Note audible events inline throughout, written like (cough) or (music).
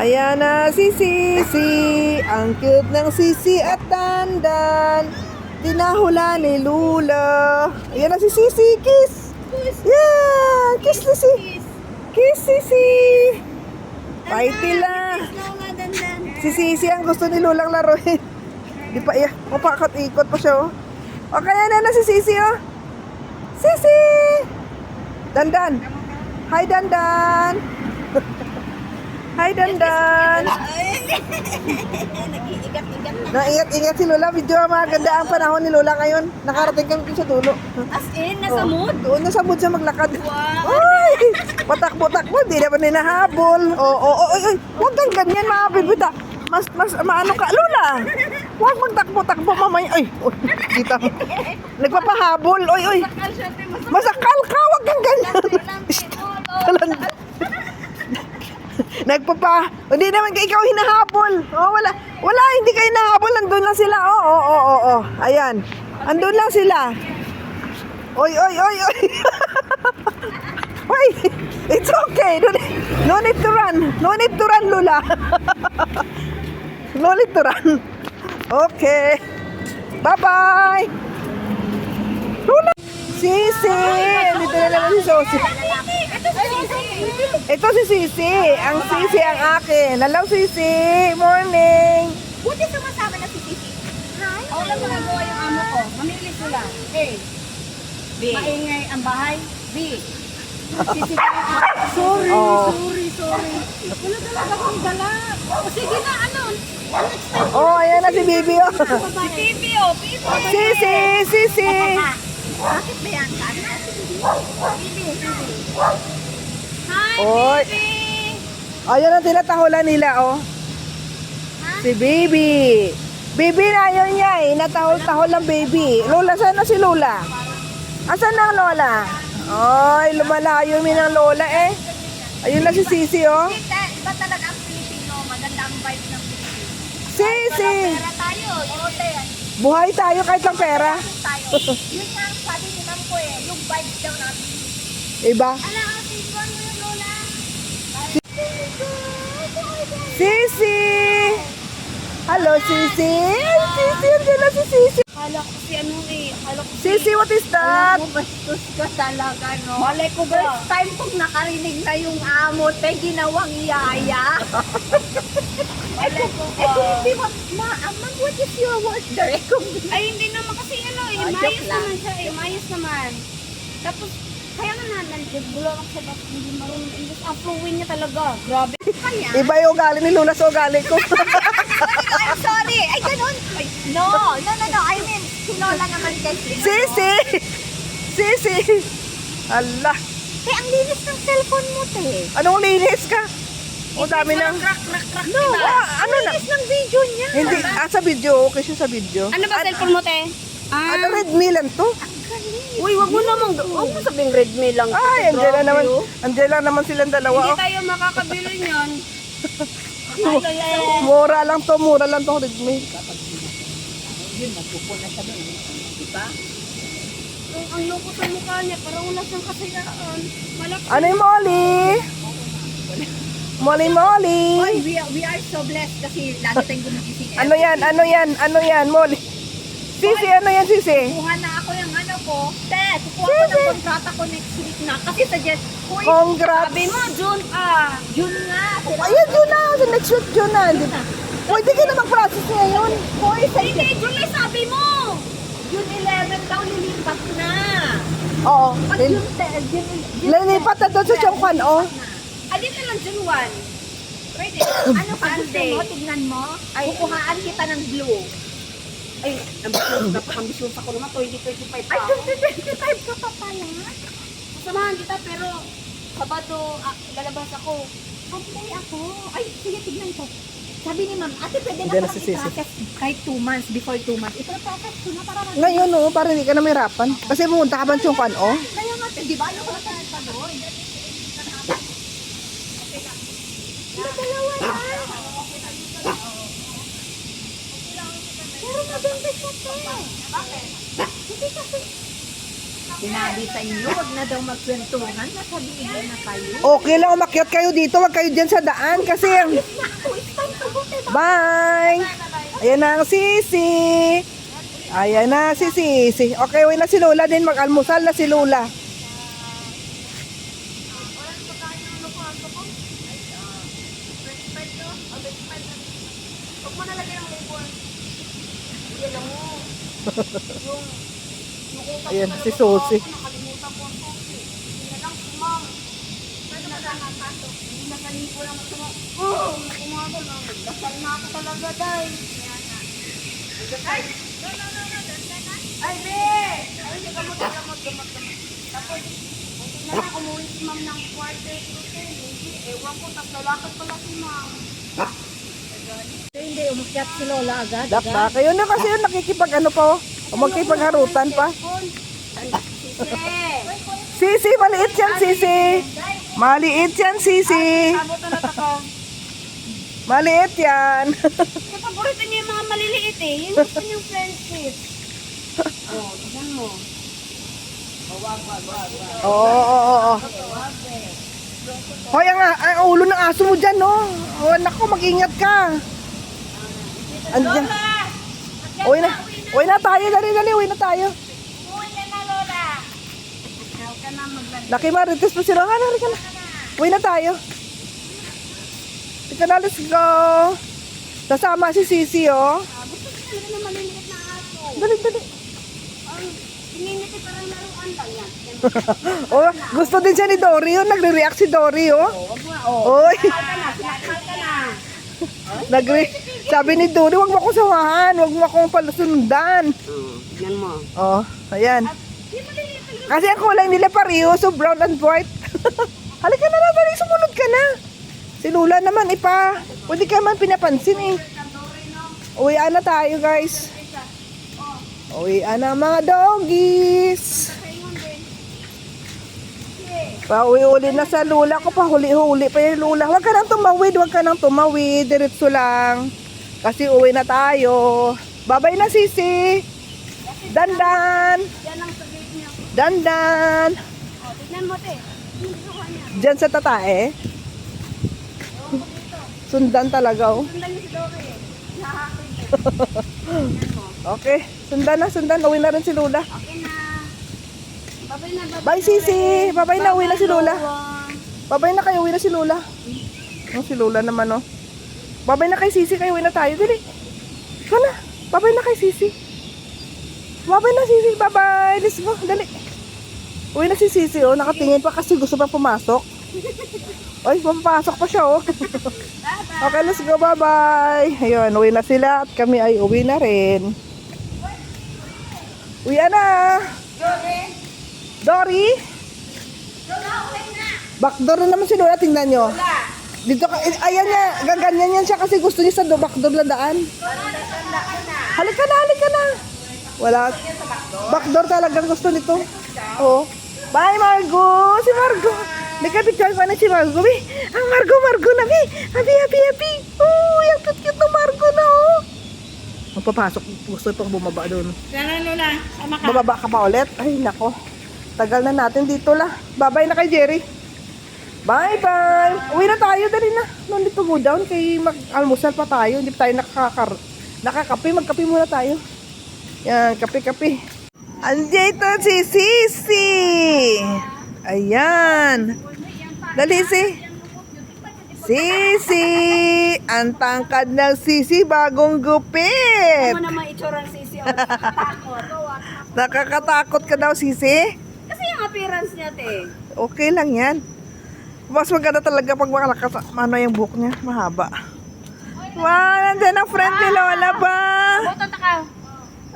Ayan na si Sisi. Ang cute ng Sisi at Dandan. Tinahula ni Lula. Ayan na si Sisi. Kiss. Yeah. Kiss Sisi. Kiss Sisi. Fighty lang. Si Sisi ang gusto ni Lulang laruin. Di pa iya. Mapakot-ikot pa siya oh. O kaya na na si Sisi oh. Sisi! Dandan. Hi Dandan. (laughs) Hi Dandan. Nag-iigat-igat na. Naingat-ingat si Lola. Medyo maganda ang panahon ni Lola ngayon. Nakarating kami sa dulo. As in, nasa Oh, mood. Doon na sa mood siya maglakad. Wow. Ay! Patakbo-takbo. Hindi naman hinahabol. Oo, oo, oo. Ay, huwag kang ganyan, mga bibita. Mas, mas, maano ka. Lola! Huwag magtakbo-takbo, mamay. Ay, uy, kita mo. Nagpapahabol. Oy, oy. Masakal ka. Huwag kang ganyan. Talan. (laughs) Nagpapa, hindi naman ka ikaw hinahabol. Oh, wala. Wala, hindi kayo hinahabol. Nandun lang sila. Oo, oo, oo, oo. Oh. Ayan. Andun lang sila. Oy, oy, oy, oy. (laughs) Oy, it's okay. No, no need to run. No need to run, Lula. (laughs) no need to run. Okay. Bye-bye. Lula. Sisi. Dito na naman si Sosi. Ito si Sisi. Ang Sisi ang akin. Hello, Sisi. Morning. Buti sumasama na si Titi. Hi. Ako lang magagawa yung amo ko. Mamili sila. A. B. Maingay ang bahay. B. Sisi Sorry, Oh. sorry, sorry. Wala talaga akong dala. Sige na, ano? Oh, ayan na si Bibi. Oh. Si Pipi, oh. Pipi. Sisi, Sisi. Bakit ba yan? Ano na si Pipi? Pipi, Pipi. Hi, Oy. Pipi. Ayan ang tinatahulan nila, oh. Si Baby. Baby na yun niya eh. Natahol-tahol ng baby. Lola, saan na si Lola? Asan ang Lola? Ay, lumalayo mi ng Lola eh. Ayun na si Sisi, oh. Iba talaga ang Pilipino. Maganda ang vibe ng Pilipino. Sisi! Pera tayo. Buhay tayo kahit lang pera. Yun nga 5 daw natin. Iba? Ala, season mo yung. Sisi! Hello, Sisi! Sisi, andyan na si Sisi! Akala ko si ano eh. Akala. Sisi, what is that? Alam mo, bastos ka talaga, no? Malay ko ba? First time kong nakarinig na yung amot, eh, ginawang yaya. (laughs) Malay ko ba? Eh, ah. hindi mo, ma, ah, amang, what is your word? Direct ko. Ay, hindi naman kasi ano eh, Oh, mayos naman siya eh, mayos naman. Tapos, kaya nga na, nag-bulo ako siya, tapos hindi marunong English. Ang fluent niya talaga, grabe. Kaya? Iba yung ugali ni Lola sa ugali ko. (laughs) I'm sorry. Ay, ganun. Ay, no, no, no, no. I mean, si Lola naman kasi. Sisi! Sisi! Allah! Te, ang linis ng cellphone mo, te. Anong linis ka? O dami ng... Crack, crack, crack. No, ah, ano na? Linis ng video niya. Hindi, ah, sa video. Okay siya sa video. Ano ba cellphone mo, te? Ah, Ano, Redmi lang to? uy, wag mo namang, wag mo sabing Redmi lang. Ay, lang naman. Andyan lang naman silang Hindi dalawa. oh. tayo makakabili niyan. (laughs) Mura lang to, mura lang to Redmi. Ang, ang loko sa mukha niya, parang wala siyang kasayaan. Malaki. Ano yung Molly? Molly, Molly. Oy, we are, we are so blessed kasi lagi tayong gumigising. Ano yan? Ano yan? Ano yan? Molly. Sisi, ano yan, Sisi? Kuha na ako yung ano ko. Te, kukuha ko ng kontrata ko next week na. Kasi suggest, Uy, Congrats. Sabi mo, June ah. June nga. Ayan, June na. Sa next week, June na. Di- Pwede ka na mag-process ngayon. Hoy, Hindi, suggest. July sabi mo. June 11 daw lilipat na. Oo. Pag Lil- June, te- June, June Lilipat na doon sa Chongkwan, oh. Ah, dito lang, June 1. Pwede. (coughs) Ano pa gusto Sunday. mo? Tignan mo. Kukuhaan kita ng blue. Ay, napakambisyon ako naman. 2025 pa Ay, ako. 2025 ka pa pala. Samahan kita, pero Sabado, ah, lalabas ako. Okay ako. Ay, sige, tignan ko. Sabi ni ma'am, ate, pwede Hindi na na parang si Sisi. i-process kahit 2 months, before 2 months. Ipro-process ko na para mag- Ngayon, oh, para hindi ka na mahirapan. Kasi pumunta ka ba sa Chongkwan, oh. Kaya nga, di ba? Ayaw ko na tayo pa doon. May dalawa yan. To. Bakit? Hindi kasi... Sinabi sa inyo, wag na daw magkwentuhan, nasabihin na kayo. Okay lang umakyat kayo dito, wag kayo dyan sa daan kasi ang... Diba? Bye! Ayan na ang sisi. Ayan na si sisi. Okay, uwi na si Lola din. Mag-almusal na si Lola. Huwag mo nalagyan ng label. Hindi alam mo. Yung, yung utak Ayan, ko si talaga, Susi. Nakalimutan ko ang susi. Hindi na lang si ma'am. Pwede ba na napasok? Hindi na kalipo lang ito. Oh, nakumaga na. Dasal na ako talaga, day. Ay! Be! Ay, hindi gamot, gamot, gamot, gamot. Tapos, buti na lang umuwi si ma'am ng quarter. Hindi, ewan ko, tapos lalakad pala si ma'am. Hindi, umakyat si Lola agad. Dakda. Kayo na kasi yun nakikipag ano pa. O magkipagharutan pa. Sisi! Maliit yan, Sisi. Maliit yan, Sisi. Maliit yan. (laughs) Paborito niya yung mga maliliit eh. Yung gusto niyong friendship. Oh, tignan mo. Oo, oo, oo. Hoy, ang, ang ulo ng aso mo dyan, no? Oh, nako, mag-ingat ka. Andiyan. Uwi na. Uwi na tayo, dali, dali. Uwi na tayo. Uy, yan na Lola. Ikaw ka na maglagay. Laki marites pa sila. Ano, halika na. Uwi na tayo. Halika na, let's go. Kasama si Sisi, oh. Ah, gusto ko talaga ng maliliit na aso. Dali, dali. Ay, sininiti parang laruan lang yan. (laughs) Oh, gusto din siya ni Dory, oh. Nagre-react si Dory, oh. Huwag mo, oh. Oy, Mahal ka na, ka na. Nagre sabi ni Dory, wag mo akong sawahan, wag mo akong palusundan. Oh, tignan mo. Oh, ayan. Kasi ang kulay nila pareho, so brown and white. (laughs) Halika na na, dali, sumunod ka na. Si Lula naman, ipa. Pwede ka man pinapansin eh. Uwian na tayo, guys. Uwian na mga doggies. Pauwi-uli na sa Lula ko, pahuli-huli pa yung Lula. Huwag ka nang tumawid, huwag ka nang tumawid. Diretso lang. Kasi uwi na tayo. Babay na, Sisi. Dandan. Dandan. Diyan sa tatae. Sundan talaga, oh. Sundan si Dory. (laughs) Okay, sundan na, sundan. Uwi na rin si Lula. Okay na. Babay na, babay. Bye, Sisi. Babay na, uwi na si. Lola. Babay na kayo, uwi na si Lula. Oh, si Lula naman, oh. Babay na kay Sisi, kayo uwi na tayo. Dali. Ikaw na. Babay na kay Sisi. Babay na, Sisi. Bye-bye. Let's go. Dali. Uwi na si Sisi, oh. Nakatingin pa kasi gusto pa pumasok. Ay, papasok pa siya, oh. okay, let's go. Bye-bye. Ayun, uwi na sila at kami ay uwi na rin. Uwi na. Dory? Backdoor na naman si Lola, tingnan nyo. Dito ka, eh, ayan niya, gaganyan yan siya kasi gusto niya sa do- backdoor na daan. Halika na, halika na. Wala. Backdoor talagang gusto nito. Oo. Bye, Margo. Si Margo. Nagka-picture ko na si Margo. Bi. Ang Margo, Margo na, Bi. Happy, happy, happy. Oh, yung cute-cute ng Margo na, oh. Magpapasok. Gusto itong bumaba doon. Sana Lola, sama ka. Bababa ka pa ulit? Ay, nako. Tagal na natin dito la. Bye-bye na kay Jerry. Bye-bye. Uwi na tayo. Dali na. No need to go down. Kay mag-almusal pa tayo. Hindi pa tayo nakakar nakakape. Magkape muna tayo. Yan, kape-kape. Andito si Sisi. Ayan. Dali si. Sisi. Ang tangkad ng Sisi bagong gupit. Ano naman itsura ng sisi? Oh, takot. (laughs) Nakakatakot ka daw, Sisi? Kasi yung appearance niya, te. Okay lang yan. Mas maganda talaga pag makalakas, ano yung buhok niya, mahaba. Wow, nandyan ang friend ni Lola ba? Boto ka.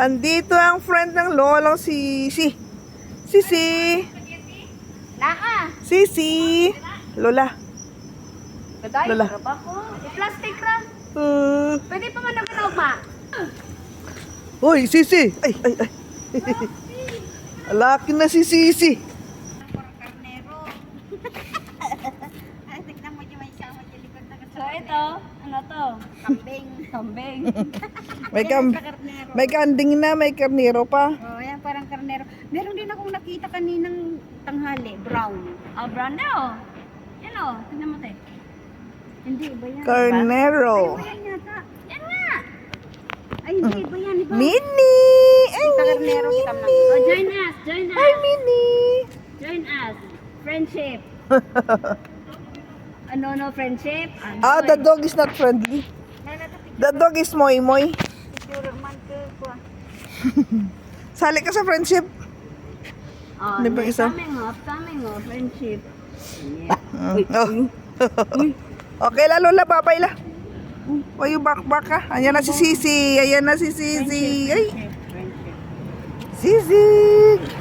Andito ang friend ng Lola, si si Sisi. Naka. Sisi. Lola. Gaday, Lola. Lola. ko. I-plastic ra. Uh, Pwede pa man na ma. Hoy, Sisi. Ay, ay, ay. Laki na si Sisi. Karnero. Ay, tignan mo yung may sama sa likod na So, ito, ano to? Kambing. Kambing. (laughs) May kam may kanding na, may karnero pa. oh, yan ng parang karnero. Meron din akong nakita kaninang tanghali, brown. Oh, brown na oh. Yan oh. Tignan mo tayo. Hindi, iba yan. Carnero. Iba yan yata. Yan nga. Ay, hindi, iba yan, iba. Mini! Mini, karnero kita mini. Oh, join us. Join us. Ay, mini. Join us. Friendship. (laughs) ano no friendship? Ano, Ah, the dog is not friendly. The dog is moy moy. Man. (laughs) Sali ka sa friendship. Oh, Di ba isa? Coming off, coming off, friendship. Oh. (laughs) okay, lalo la, babay la. You back back ka? Ayan na si Sisi. Ayan na si Sisi. Ay, Friendship, friendship. Sisi.